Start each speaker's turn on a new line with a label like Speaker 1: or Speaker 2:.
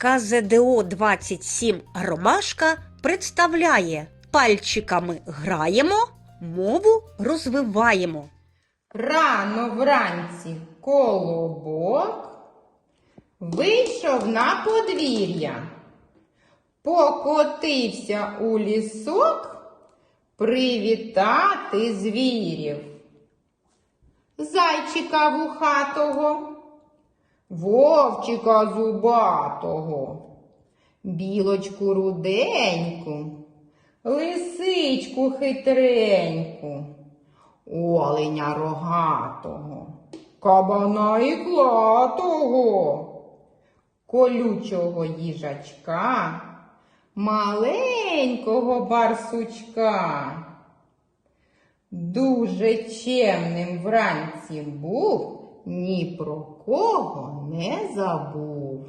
Speaker 1: КЗДО 27 Ромашка представляє пальчиками граємо, мову розвиваємо.
Speaker 2: Рано вранці колобок вийшов на подвір'я, покотився у лісок привітати звірів. Зайчика вухатого, вовчика зубатого, білочку руденьку, лисичку хитреньку оленя рогатого, кабана іклатого, колючого їжачка, маленького барсучка. Дуже чемним вранці був, ні про кого не забув.